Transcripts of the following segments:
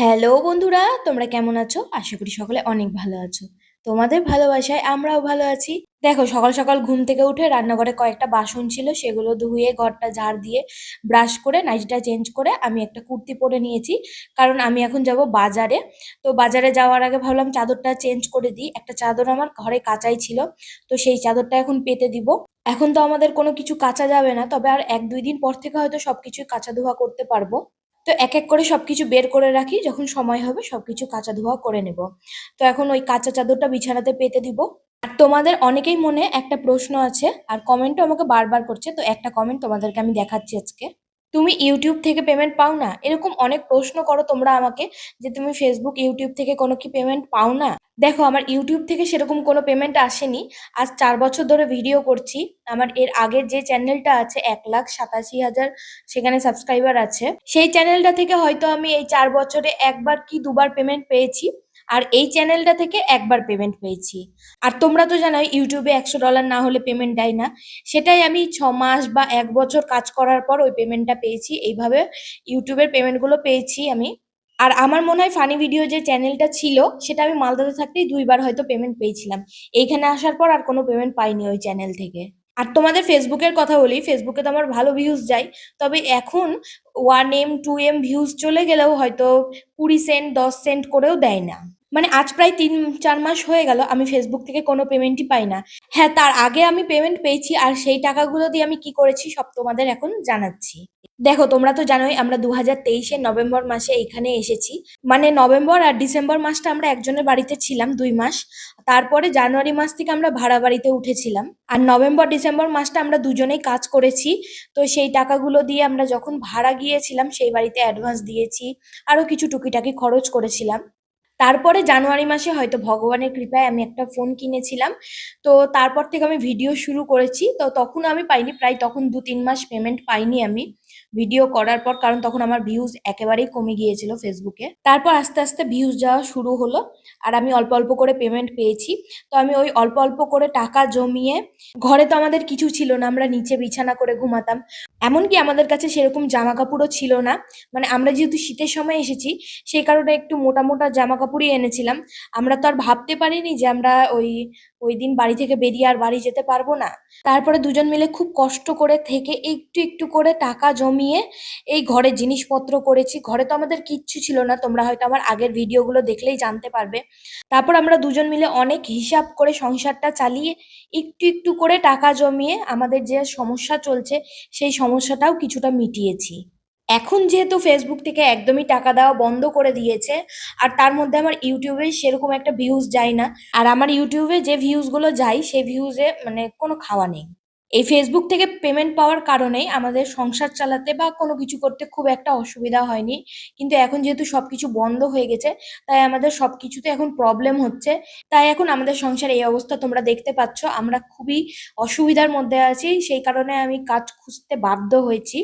Hello বন্ধুরা, তোমরা কেমন আছো? আশা করি সকলে অনেক ভালো আছো। তোমাদের ভালোবাসায় আমরাও ভালো আছি। দেখো, সকাল সকাল ঘুম থেকে উঠে রান্নাঘরে কয়েকটা বাসন ছিল, সেগুলো ধুয়ে ঘরটা ঝাড় দিয়ে ব্রাশ করে নাইটিটা চেঞ্জ করে আমি একটা কুর্তি পরে নিয়েছি। কারণ আমি এখন যাব বাজারে। তো বাজারে যাওয়ার আগে ভাবলাম চাদরটা চেঞ্জ করে দিই। একটা চাদর আমার ঘরে কাচাই ছিল, তো সেই চাদরটা এখন পেতে দিব। এখন তো আমাদের কোনো কিছু কাচা যাবে না, তবে আর এক দুই দিন পর থেকে হয়তো সবকিছুই কাচা ধোয়া করতে পারব। তো এক এক করে সবকিছু বের করে রাখি, যখন সময় হবে সবকিছু কাঁচা ধোয়া করে নেব। তো এখন ওই কাঁচা চাদরটা বিছানাতে পেতে দিব। আর তোমাদের অনেকেই মনে একটা প্রশ্ন আছে, আর কমেন্টও আমাকে বারবার করছে, তো একটা কমেন্ট তোমাদেরকে আমি দেখাচ্ছি আজকে। তুমি ইউটিউব থেকে পেমেন্ট পাও না? এরকম অনেক প্রশ্ন করো তোমরা আমাকে যে তুমি ফেসবুক ইউটিউব থেকে কোনো কি পেমেন্ট পাও না? দেখো, আমার ইউটিউব থেকে সেরকম কোনো পেমেন্ট আসেনি। আজ চার বছর ধরে ভিডিও করছি। আমার এর আগের যে চ্যানেলটা আছে, এক লাখ সাতাশি হাজার সেখানে সাবস্ক্রাইবার আছে। সেই চ্যানেলটা থেকে হয়তো আমি এই চার বছরে একবার কি দুবার পেমেন্ট পেয়েছি। আর এই চ্যানেলটা থেকে একবার পেমেন্ট পেয়েছি। আর তোমরা তো জানো ইউটিউবে একশো ডলার না হলে পেমেন্ট দেয় না। সেটাই আমি ছ মাস বা এক বছর কাজ করার পর ওই পেমেন্টটা পেয়েছি। এইভাবে ইউটিউবের পেমেন্টগুলো পেয়েছি আমি। আর আমার মনে হয় ফানি ভিডিও যে চ্যানেলটা ছিল, সেটা আমি মালদাতে থাকতেই দুইবার হয়তো পেমেন্ট পেয়েছিলাম। এইখানে আসার পর আর কোনো পেমেন্ট পাইনি ওই চ্যানেল থেকে। আর তোমাদের ফেসবুকের কথা বলি, ফেসবুকে তো আমার ভালো ভিউজ যায়। তবে এখন one M two M views চলে গেলেও হয়তো কুড়ি সেন্ট দশ সেন্ট করেও দেয় না। মানে আজ প্রায় তিন, চার মাস হয়ে গেল, আমি ফেসবুক থেকে কোনো পেমেন্টই পাই না। হ্যাঁ তার আগে আমি পেমেন্ট পেয়েছি আর সেই টাকাগুলো দিয়ে আমি কি করেছি সব তোমাদের এখন জানাচ্ছি। দেখো, তোমরা তো জানোই আমরা দু হাজার তেইশের নভেম্বর মাসে এখানে এসেছি। মানে নভেম্বর আর ডিসেম্বর মাসটা আমরা একজনের বাড়িতে ছিলাম দুই মাস। তারপরে জানুয়ারি মাস থেকে আমরা ভাড়া বাড়িতে উঠেছিলাম। আর নভেম্বর, ডিসেম্বর মাসটা আমরা দুজনেই কাজ করেছি। তো সেই টাকাগুলো দিয়ে আমরা যখন ভাড়া গিয়েছিলাম, সেই বাড়িতে অ্যাডভান্স দিয়েছি। আরও কিছু টুকিটাকি খরচ করেছিলাম। তারপরে জানুয়ারি মাসে হয়তো ভগবানের কৃপায় আমি একটা ফোন কিনেছিলাম। তো তারপর থেকে আমি ভিডিও শুরু করেছি। তো তখন আমি পাইনি, প্রায় তখন দু তিন মাস পেমেন্ট পাইনি আমি। ভিডিও করার পর, কারণ তখন আমার ভিউজ একেবারেই কমে গিয়েছিল ফেসবুকে তারপর আস্তে আস্তে ভিউজ যাওয়া শুরু হলো, আর আমি অল্প অল্প করে পেমেন্ট পেয়েছি। তো আমি ওই অল্প অল্প করে টাকা জমিয়ে, ঘরে তো আমাদের কিছু ছিল না, আমরা নিচে বিছানা করে ঘুমাতাম। এমনকি আমাদের কাছে সেরকম জামা কাপড়ও ছিল না। মানে আমরা যেহেতু শীতের সময় এসেছি, সেই কারণে একটু মোটা মোটা জামা কাপড়ই এনেছিলাম। আমরা তো আর ভাবতে পারিনি যে আমরা ওই ওই দিন বাড়ি থেকে বেরিয়ে আর বাড়ি যেতে পারব না। তারপরে দুজন মিলে খুব কষ্ট করে থেকে একটু একটু করে টাকা জমিয়ে এই ঘরে জিনিসপত্র করেছি। ঘরে তো আমাদের কিচ্ছু ছিল না, তোমরা হয়তো আমার আগের ভিডিওগুলো দেখলেই জানতে পারবে। তারপর আমরা দুজন মিলে অনেক হিসাব করে সংসারটা চালিয়ে একটু একটু করে টাকা জমিয়ে আমাদের যে সমস্যা চলছে, সেই সমস্যাটাও কিছুটা মিটিয়েছি। এখন যেহেতু ফেসবুক থেকে একদমই টাকা দেওয়া বন্ধ করে দিয়েছে, আর তার মধ্যে আমার ইউটিউবে সেরকম একটা ভিউজ যায় না, আর আমার ইউটিউবে যে ভিউজগুলো যায়, সেই ভিউজে মানে কোনো খাওয়া নেই। এই ফেসবুক থেকে পেমেন্ট পাওয়ার কারণেই আমাদের সংসার চালাতে বা কোনো কিছু করতে খুব একটা অসুবিধা হয়নি, কিন্তু এখন যেহেতু সব কিছু বন্ধ হয়ে গেছে, তাই আমাদের সব কিছুতে এখন প্রবলেম হচ্ছে। তাই এখন আমাদের সংসার এই অবস্থা তোমরা দেখতে পাচ্ছ, আমরা খুবই অসুবিধার মধ্যে আছি, সেই কারণে আমি কাজ খুঁজতে বাধ্য হয়েছি।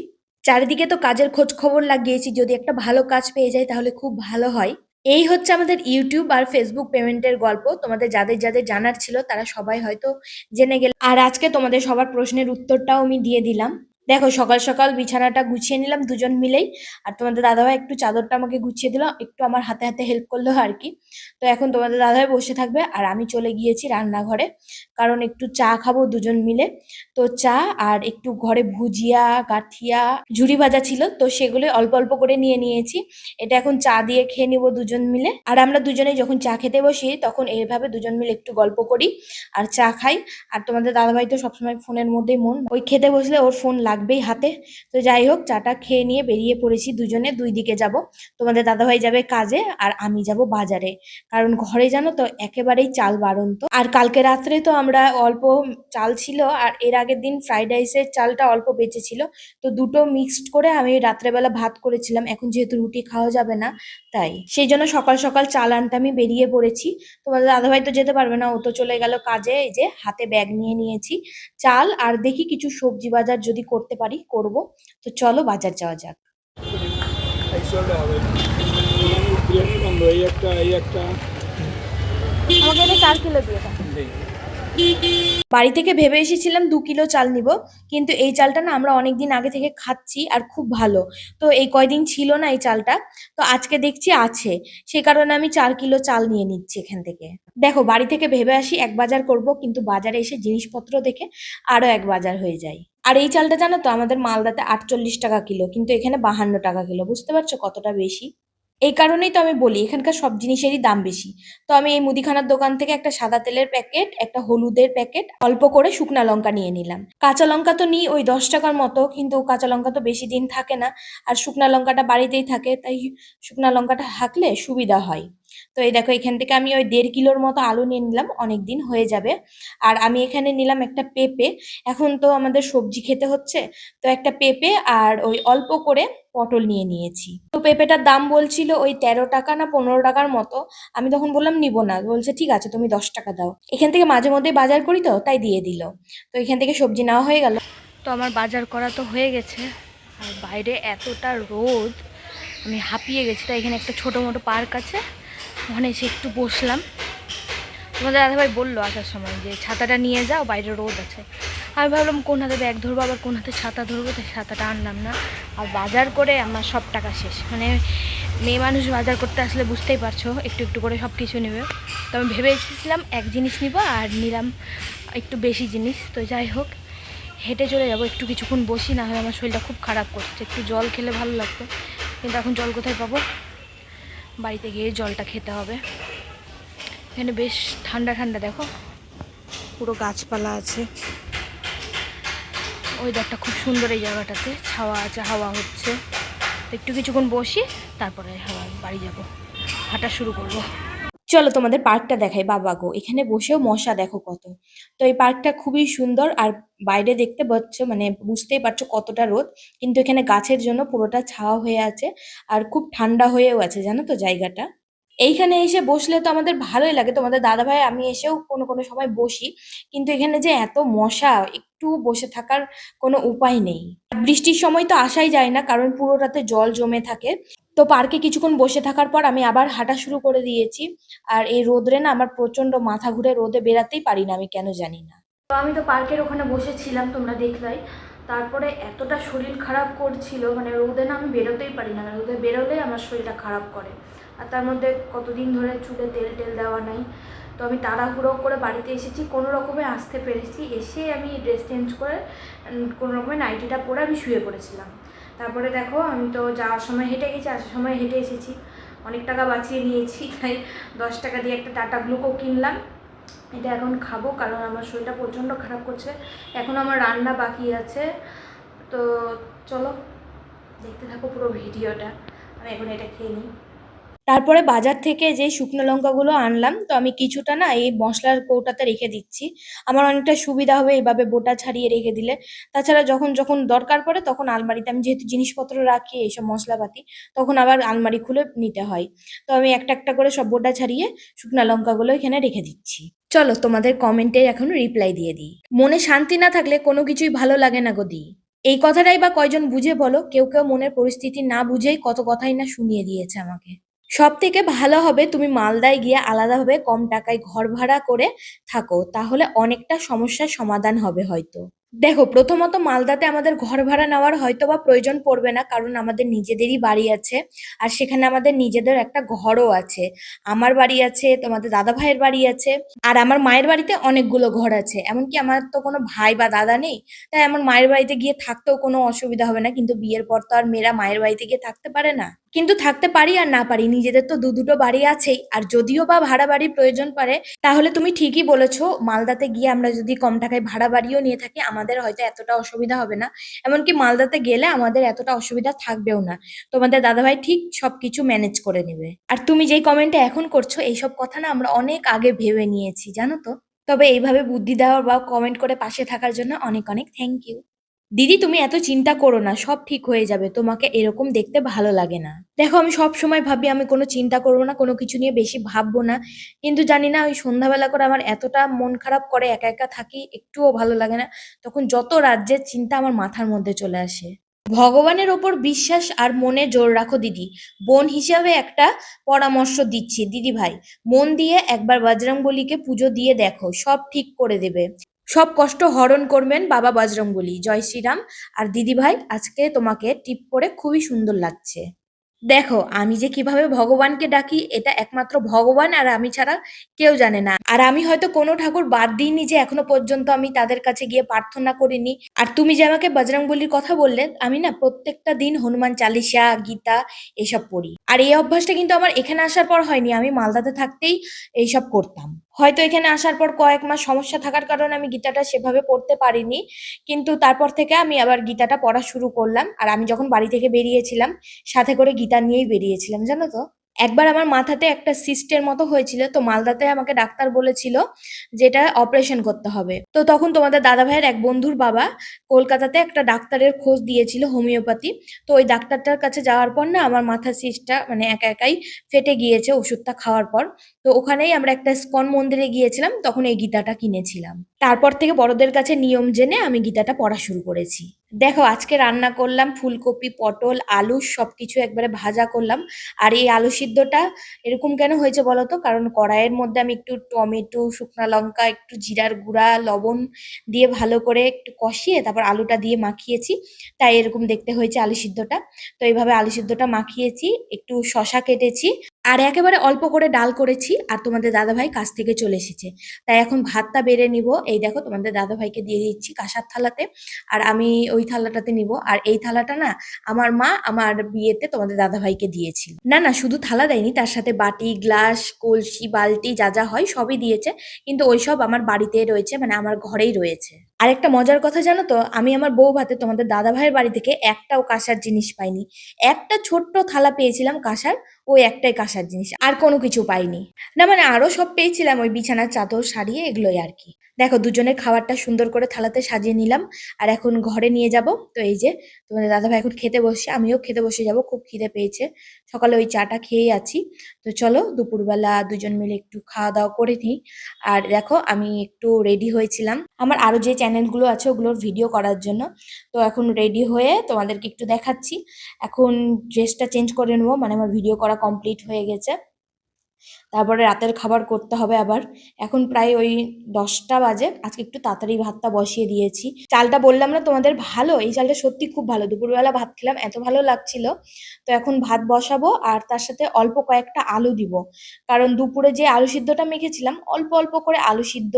চারিদিকে তো কাজের খোঁজ খবর লাগিয়েছি, যদি একটা ভালো কাজ পেয়ে যাই তাহলে খুব ভালো হয়। এই হচ্ছে আমাদের ইউটিউব আর ফেসবুক পেমেন্টের গল্প। তোমাদের যাদের যাদের জানার ছিল তারা সবাই হয়তো জেনে গেল। আর আজকে তোমাদের সবার প্রশ্নের উত্তরটাও আমি দিয়ে দিলাম। দেখো, সকাল সকাল বিছানাটা গুছিয়ে নিলাম দুজন মিলেই। আর তোমাদের দাদাভাই একটু চাদরটা আমাকে গুছিয়ে দিল, একটু আমার হাতে হাতে হেল্প করল আর কি। তো এখন তোমাদের দাদাভাই বসে থাকবে আর আমি চলে গিয়েছি রান্নাঘরে। কারণ একটু চা খাব দুজন মিলে। তো চা আর একটু ঘরে ভুজিয়া, গাঠিয়া, ঝুড়ি ভাজা ছিল, তো সেগুলো অল্প অল্প করে নিয়ে নিয়েছি। এটা এখন চা দিয়ে খেয়ে নিব দুজন মিলে। আর আমরা দুজনে যখন চা খেতে বসি, তখন এইভাবে দুজন মিলে একটু গল্প করি আর চা খাই। আর তোমাদের দাদাভাই তো সবসময় ফোনের মধ্যেই মন। ওই খেতে বসলে ওর ফোন লাগবেই হাতে। তো যাই হোক, চাটা খেয়ে নিয়ে বেরিয়ে পড়েছি দুজনে। দুই দিকে যাব। তোমাদের দাদাভাই যাবে কাজে আর আমি যাব বাজারে। কারণ ঘরে জানো তো, একেবারেই চাল বাড়ন্ত। আর কালকে রাত্রে তো আমরা অল্প চাল ছিল, আর এর আগের দিন ফ্রাইড রাইসের চালটা অল্প বেঁচে ছিল তো দুটো মিক্সড করে আমি রাত্রেবেলা ভাত করেছিলাম, এখন যেহেতু রুটি খাওয়া যাবে না, তাই। সেই জন্য সকাল সকাল চাল আনতে আমি বেরিয়ে পড়েছি। তোমাদের দাদাভাই তো যেতে পারবে না, ও তো চলে গেল কাজে, এই যে হাতে ব্যাগ নিয়ে নিয়েছি চাল, আর দেখি কিছু সবজি বাজার যদি করতে পারি, করব। তো চলো বাজার যাওয়া যাক। বাড়ি থেকে ভেবে এসেছিলাম দু কিলো চাল নিব, কিন্তু এই চালটা না আমরা অনেক দিন আগে থেকে খাচ্ছি আর খুব ভালো। তো এই কয়দিন ছিল না এই চালটা, তো আজকে দেখছি আছে। সেই কারণে আমি চার কিলো চাল নিয়ে নিচ্ছি এখান থেকে। দেখো, বাড়ি থেকে ভেবে আসি এক বাজার করব, কিন্তু বাজারে এসে জিনিসপত্র দেখে আরও এক বাজার হয়ে যায়। আর এই চালটা জানো তো, আমাদের মালদাতে আটচল্লিশ টাকা কিলো, কিন্তু এখানে বাহান্ন টাকা কিলো। বুঝতে পারছ কতটা বেশি? এই কারণেই তো আমি বলি, এখানকার সব জিনিসেরই দাম বেশি। তো আমি এই মুদিখানার দোকান থেকে একটা সাদা তেলের প্যাকেট, একটা হলুদের প্যাকেট, অল্প করে শুকনা লঙ্কা নিয়ে নিলাম। কাঁচা লঙ্কা তো নিই ওই দশ টাকার মতো, কিন্তু কাঁচা লঙ্কা তো বেশি দিন থাকে না। আর শুকনা লঙ্কাটা বাড়িতেই থাকে, তাই শুকনা লঙ্কাটা হাঁকলে সুবিধা হয়। তো এই দেখো, এখান থেকে আমি ওই দেড় কিলোর মতো আলু নিয়ে নিলাম অনেক দিন হয়ে যাবে। আর আমি এখানে নিলাম একটা পেঁপে। এখন তো আমাদের সবজি খেতে হচ্ছে, তো একটা পেঁপে আর ওই অল্প করে পটল নিয়ে নিয়েছি। তো পেঁপেটার দাম বলছিল ওই তেরো টাকা না পনেরো টাকার মতো। আমি তখন বললাম, নিব না। বলছে, ঠিক আছে, তুমি দশ টাকা দাও। এখান থেকে মাঝে মধ্যে বাজার করি তো, তাই দিয়ে দিল। তো এখান থেকে সবজি নেওয়া হয়ে গেল। তো আমার বাজার করা তো হয়ে গেছে। আর বাইরে এতটা রোদ, আমি হাঁপিয়ে গেছি। তাই এখানে একটা ছোটো মোটো পার্ক আছে। ওখানে এসে একটু বসলাম। তোমাদের দাদাভাই বলল আসার সময় যে, ছাতাটা নিয়ে যাও, বাইরে রোদ আছে। আমি ভাবলাম, কোন হাতে ব্যাগ ধরবো, আবার কোন হাতে ছাতা ধরবো? তাই ছাতাটা আনলাম না। আর বাজার করে আমার সব টাকা শেষ। মানে মেয়ে মানুষ বাজার করতে আসলে বুঝতেই পারছ, একটু একটু করে সব কিছু নেবে। তো আমি ভেবে এসেছিলাম, এক জিনিস নিব আর নিলাম একটু বেশি জিনিস। তো যাই হোক, হেঁটে চলে যাব, একটু কিছুক্ষণ বসি, না হলে আমার শরীরটা খুব খারাপ করছে। একটু জল খেলে ভালো লাগতো, কিন্তু এখন জল কোথায় পাবো? বাড়িতে গিয়ে জলটা খেতে হবে। এখানে বেশ ঠান্ডা ঠান্ডা, দেখো। পুরো গাছপালা আছে। ওয়েদারটা খুব সুন্দর এই জায়গাটাতে। ছাওয়া আছে, হাওয়া হচ্ছে। একটু কিছুক্ষণ বসি, তারপরে হাওয়া বাড়ি যাব। হাঁটা শুরু করব। চলো তোমাদের পার্কটা দেখাই, বাবা গো। এখানে বসেও মশা দেখো কত। তো এই পার্কটা খুবই সুন্দর আর বাইরে দেখতে পাচ্ছ মানে বুঝতেই পারছ কতটা রোদ, কিন্তু এখানে গাছের জন্য পুরোটা ছাওয়া হয়ে আছে আর খুব ঠান্ডা হয়েও আছে, জানো তো জায়গাটা। এইখানে এসে বসলে তো আমাদের ভালোই লাগে। তোমাদের দাদা ভাই আমি এসেও কোনো কোনো সময় বসি, কিন্তু এখানে যে এত মশা, একটু বসে থাকার কোনো উপায় নেই। বৃষ্টির সময় তো আসাই যায় না, কারণ পুরোটাতে জল জমে থাকে। তো পার্কে কিছুক্ষণ বসে থাকার পর আমি আবার হাঁটা শুরু করে দিয়েছি। আর এই রোদরে না আমার প্রচণ্ড মাথা ঘুরে রোদে বেরাতেই পারি না, আমি কেন জানি না। তো আমি তো পার্কের ওখানে বসেছিলাম, তোমরা দেখলাই। তারপরে এতটা শরীর খারাপ করছিল মানে রোদে না আমি বেরোতেই পারি না। রোদে বেরোলেই আমার শরীরটা খারাপ করে। আর তার মধ্যে কতদিন ধরে চুলে তেল টেল দেওয়া নাই। তো আমি তাড়াহুড়ো করে বাড়িতে এসেছি, কোনো রকমে আসতে পেরেছি। এসে আমি ড্রেস চেঞ্জ করে কোনো রকমে নাইটিটা পরে আমি শুয়ে পড়েছিলাম। তারপরে দেখো আমি তো যাওয়ার সময় হেঁটে গেছি, আসার সময় হেঁটে এসেছি। অনেক টাকা বাঁচিয়ে নিয়েছি, তাই দশ টাকা দিয়ে একটা টাটা গ্লুকো কিনলাম। এটা এখন খাব কারণ আমার শরীরটা প্রচণ্ড খারাপ করছে। এখন আমার রান্না বাকি আছে। তো চলো, দেখতে থাকো পুরো ভিডিওটা। আমি এখন এটা খেয়ে নিই। তারপরে বাজার থেকে যে শুকনো লঙ্কাগুলো আনলাম, তো আমি কিছুটা না এই মশলার কৌটাতে রেখে দিচ্ছি। আমার অনেকটা সুবিধা হবে এইভাবে বোটা ছাড়িয়ে রেখে দিলে। তাছাড়া যখন যখন দরকার পড়ে তখন আলমারিতে আমি যেহেতু জিনিসপত্র রাখি এইসব মশলাপাতি, তখন আবার আলমারি খুলে নিতে হয়। তো আমি একটা একটা করে সব বোটা ছাড়িয়ে শুকনো লঙ্কাগুলো এখানে রেখে দিচ্ছি। চলো তোমাদের কমেন্টে এখন রিপ্লাই দিয়ে দিই। মনে শান্তি না থাকলে কোনো কিছুই ভালো লাগে না গো দি। এই কথাটাই বা কয়জন বুঝে বলো? কেউ কেউ মনের পরিস্থিতি না বুঝেই কত কথাই না শুনিয়ে দিয়েছে আমাকে। সব থেকে ভালো হবে তুমি মালদায় গিয়ে আলাদাভাবে কম টাকায় ঘর ভাড়া করে থাকো, তাহলে অনেকটা সমস্যার সমাধান হবে হয়তো। দেখো, প্রথমত মালদাতে আমাদের ঘর ভাড়া নেওয়ার হয়তো বা প্রয়োজন পড়বে না, কারণ আমাদের নিজেদেরই বাড়ি আছে আর সেখানে আমাদের নিজেদের একটা ঘরও আছে। আমার বাড়ি আছে, তোমাদের দাদা ভাইয়ের বাড়ি আছে আর আমার মায়ের বাড়িতে অনেকগুলো ঘর আছে। এমনকি আমার তো কোনো ভাই বা দাদা নেই, তাই আমার মায়ের বাড়িতে গিয়ে থাকতেও কোনো অসুবিধা হবে না, কিন্তু বিয়ের পর তো আর মেয়েরা মায়ের বাড়িতে গিয়ে থাকতে পারে না। কিন্তু থাকতে পারি আর না পারি, নিজেদের তো দু দুটো বাড়ি আছেই আর যদিও বা ভাড়া বাড়ির প্রয়োজন পড়ে, তাহলে তুমি ঠিকই বলেছ, মালদাতে গিয়ে আমরা যদি কম টাকায় ভাড়া বাড়িও নিয়ে থাকি আমাদের হয়তো এতটা অসুবিধা হবে না। এমনকি মালদাতে গেলে আমাদের এতটা অসুবিধা থাকবেও না। তোমাদের দাদাভাই ঠিক সবকিছু ম্যানেজ করে নেবে। আর তুমি যেই কমেন্টে এখন করছ, এইসব কথা না আমরা অনেক আগে ভেবে নিয়েছি, জানো তো? তবে এইভাবে বুদ্ধি দেওয়ার বা কমেন্ট করে পাশে থাকার জন্য অনেক অনেক থ্যাংক ইউ দিদি, তুমি এত চিন্তা করো না, সব ঠিক হয়ে যাবে, তোমাকে এরকম দেখতে ভালো লাগে না। দেখো, আমি সব সময় ভাবি আমি কোনো চিন্তা করব না, কোনো কিছু নিয়ে বেশি ভাববো না। কিন্তু জানি না, ওই সন্ধ্যাবেলা করে আমার এতটা মন খারাপ করে, একা একা থাকি, একটুও ভালো লাগে না। তখন যত রাজ্যের চিন্তা আমার মাথার মধ্যে চলে আসে। ভগবানের ওপর বিশ্বাস আর মনে জোর রাখো দিদি। বোন হিসাবে একটা পরামর্শ দিচ্ছি। দিদি ভাই, মন দিয়ে একবার বজরংবলীকে পুজো দিয়ে দেখো, সব ঠিক করে দেবে। সব কষ্ট হরণ করবেন বাবা বজরংবলী জয় শ্রীরাম। আর দিদি ভাই আজকে তোমাকে টিপ করে খুবই সুন্দর লাগছে। দেখো, আমি যে কীভাবে ভগবানকে ডাকি, এটা একমাত্র ভগবান আর আমি ছাড়া কেউ জানে না। আর আমি হয়তো কোনো ঠাকুর বাদ দিইনি যে এখনও পর্যন্ত আমি তাদের কাছে গিয়ে প্রার্থনা করিনি। আর তুমি যে আমাকে বজরংবলির কথা বললে, আমি না প্রত্যেকটা দিন হনুমান চালিসা গীতা এসব পড়ি। আর এই অভ্যাসটা কিন্তু আমার এখানে আসার পর হয়নি। আমি মালদাতে থাকতেই এইসব করতাম। হয়তো এখানে আসার পর কয়েক মাস সমস্যা থাকার কারণে আমি গীতাটা সেভাবে পড়তে পারিনি। কিন্তু তারপর থেকে আমি আবার গীতাটা পড়া শুরু করলাম। আর আমি যখন বাড়ি থেকে বেরিয়েছিলাম, সাথে করে গীতা নিয়েই বেরিয়েছিলাম, জানো তো? একবার আমার মাথাতে একটা সিস্টের মতো হয়েছিল, তো মালদাতে আমাকে ডাক্তার বলেছিল যেটা অপারেশন করতে হবে। তো তখন তোমাদের দাদা ভাইয়ের এক বন্ধুর বাবা কলকাতাতে একটা ডাক্তারের খোঁজ দিয়েছিল হোমিওপ্যাথি। তো ওই ডাক্তারটার কাছে যাওয়ার পর না আমার মাথার সিস্টটা মানে একা একাই ফেটে গিয়েছে ওষুধটা খাওয়ার পর। তো ওখানেই আমরা একটা স্কন মন্দিরে গিয়েছিলাম, তখন এই গীতাটা কিনেছিলাম। তারপর থেকে বড়দের কাছে নিয়ম জেনে আমি গীতাটা পড়া শুরু করেছি। দেখো, আজকে রান্না করলাম ফুলকপি, পটল, আলু, সবকিছু একবারে ভাজা করলাম। আর এই আলু সিদ্ধটা এরকম কেন হয়েছে বলো তো? কারণ কড়াইয়ের মধ্যে আমি একটু টমেটো, শুকনো লঙ্কা, একটু জিরার গুঁড়া, লবণ দিয়ে ভালো করে একটু কষিয়ে তারপর আলুটা দিয়ে মাখিয়েছি। তাই এরকম দেখতে হয়েছে আলু সিদ্ধটা। তো এইভাবে আলু সিদ্ধটা মাখিয়েছি, একটু শশা কেটেছি। আর একেবারে অল্প করে ডাল করেছি আর তোমাদের দাদাভাই কাছ থেকে চলে এসেছে। তাই এখন ভাতটা বেড়ে নিব। এই দেখো তোমাদের দাদাভাইকে দিয়ে দিচ্ছি কাঁসার থালাতে। আর আমি ওই থালাটাতে নিব। আর এই থালাটা না আমার মা আমার বিয়েতে তোমাদের দাদাভাইকে দিয়েছিল। না না, শুধু থালা দেয়নি, তার সাথে বাটি, গ্লাস, কলসি, বালতি যা যা হয় সবই দিয়েছে। কিন্তু ওইসব আমার বাড়িতে রয়েছে মানে আমার ঘরেই রয়েছে। আর একটা মজার কথা জানো তো? আমি আমার বউ ভাতে তোমাদের দাদা ভাইয়ের বাড়ি থেকে একটাও কাঁসার জিনিস পাইনি। একটা ছোট্ট থালা পেয়েছিলাম কাঁসার, ওই একটাই কাঁসার জিনিস, আর কোনো কিছু পাইনি। না মানে আরও সব পেয়েছিলাম, ওই বিছানার চাদর, শাড়ি, এগুলোই আর কি। দেখো দুজনের খাবারটা সুন্দর করে থালাতে সাজিয়ে নিলাম। আর এখন ঘরে নিয়ে যাব। তো এই যে তোমাদের দাদাভাই এখন খেতে বসে আমিও খেতে বসে যাব, খুব খিদে পেয়েছে। সকালে ওই চাটা খেয়েই আছি। তো চলো দুপুরবেলা দুজন মিলে একটু খাওয়া দাওয়া করে নিই। আর দেখো আমি একটু রেডি হয়েছিলাম। আমার আরও যে চ্যানেলগুলো আছে ওগুলোর ভিডিও করার জন্য। তো এখন রেডি হয়ে তোমাদেরকে একটু দেখাচ্ছি। এখন ড্রেসটা চেঞ্জ করে নেব মানে আমার ভিডিও করা কমপ্লিট হয়ে গেছে। তারপরে রাতের খাবার করতে হবে আবার। এখন প্রায় ওই দশটা বাজে। আজকে একটু তাড়াতাড়ি ভাতটা বসিয়ে দিয়েছি। চালটা বললাম না তোমাদের ভালো? এই চালটা সত্যি খুব ভালো। দুপুরবেলা ভাত খেলাম, এত ভালো লাগছিল। তো এখন ভাত বসাবো আর তার সাথে অল্প কয়েকটা আলু দিব। কারণ দুপুরে যে আলু সিদ্ধটা মেখেছিলাম, অল্প অল্প করে আলু সিদ্ধ,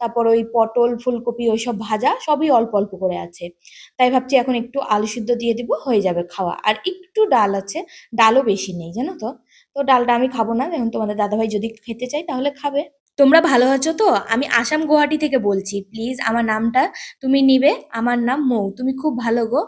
তারপর ওই পটল, ফুলকপি, ওইসব ভাজা, সবই অল্প অল্প করে আছে। তাই ভাবছি এখন একটু আলু সিদ্ধ দিয়ে দিব, হয়ে যাবে খাওয়া। আর একটু ডাল আছে, ডালও বেশি নেই, জানো তো? তো ডালটা আমি খাব না এখন তোমাদের দাদাভাই যদি খেতে চাই তাহলে খাবে। তোমরা ভালো আছো তো? আমি আসাম গুয়াহাটি থেকে বলছি। প্লিজ, আমার নামটা তুমি নিবে। আমার নাম মৌ। তুমি খুব ভালো গো।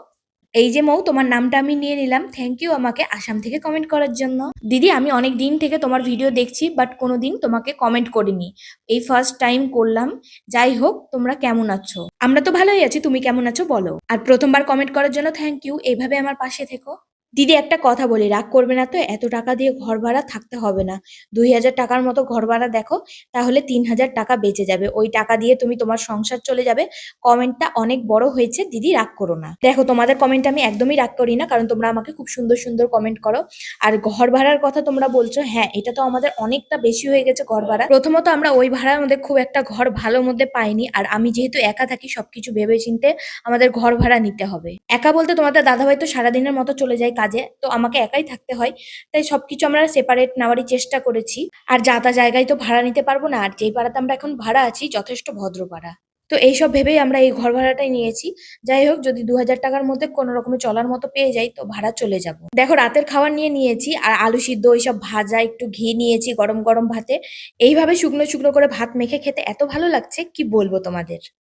এই যে মৌ, তোমার নামটা আমি নিয়ে নিলাম। থ্যাংক ইউ আমাকে আসাম থেকে কমেন্ট করার জন্য। দিদি, আমি অনেক দিন থেকে তোমার ভিডিও দেখছি বাট কোনোদিন তোমাকে কমেন্ট করিনি। এই ফার্স্ট টাইম করলাম। যাই হোক, তোমরা কেমন আছো? আমরা তো ভালোই আছি, তুমি কেমন আছো বলো। আর প্রথমবার কমেন্ট করার জন্য থ্যাংক ইউ এইভাবে আমার পাশে থেকো। দিদি একটা কথা বলি, রাগ করবে না তো? এত টাকা দিয়ে ঘর ভাড়া থাকতে হবে না। দুই হাজার টাকার মতো ঘর ভাড়া দেখো, তাহলে তিন হাজার টাকা বেঁচে যাবে। ওই টাকা দিয়ে তুমি তোমার সংসার চলে যাবে। কমেন্টটা অনেক বড় হয়েছে, দিদি রাগ করো না। দেখো, তোমাদের কমেন্ট আমি একদমই রাগ করি না, কারণ তোমরা আমাকে খুব সুন্দর সুন্দর কমেন্ট করো। আর ঘর ভাড়ার কথা তোমরা বলছো হ্যাঁ এটা তো আমাদের অনেকটা বেশি হয়ে গেছে ঘর ভাড়া প্রথমত আমরা ওই ভাড়ার মধ্যে খুব একটা ঘর ভালো মধ্যে পাইনি, আর আমি যেহেতু একা থাকি, সবকিছু ভেবে চিনতে আমাদের ঘর ভাড়া নিতে হবে। একা বলতে তোমাদের দাদাভাই তো সারাদিনের মতো চলে যায় কাজে, তো আমাকে একাই থাকতে হয়। তাই সবকিছু আমরা সেপারেট নেওয়ারই চেষ্টা করেছি। আর যা তা জায়গায় তো ভাড়া নিতে পারব না, আর যেই পাড়াতে আমরা এখন ভাড়া আছি, যথেষ্ট ভদ্র পাড়া তো এইসব ভেবেই আমরা এই ঘর ভাড়াটাই নিয়েছি। যাই হোক, যদি দু হাজার টাকার মধ্যে কোনো রকমের চলার মতো পেয়ে যাই, তো ভাড়া চলে যাব। দেখো, রাতের খাবার নিয়ে নিয়েছি, আর আলু সিদ্ধ ওইসব ভাজা, একটু ঘি নিয়েছি গরম গরম ভাতে। এইভাবে শুকনো শুকনো করে ভাত মেখে খেতে এত ভালো লাগছে, কি বলব তোমাদের?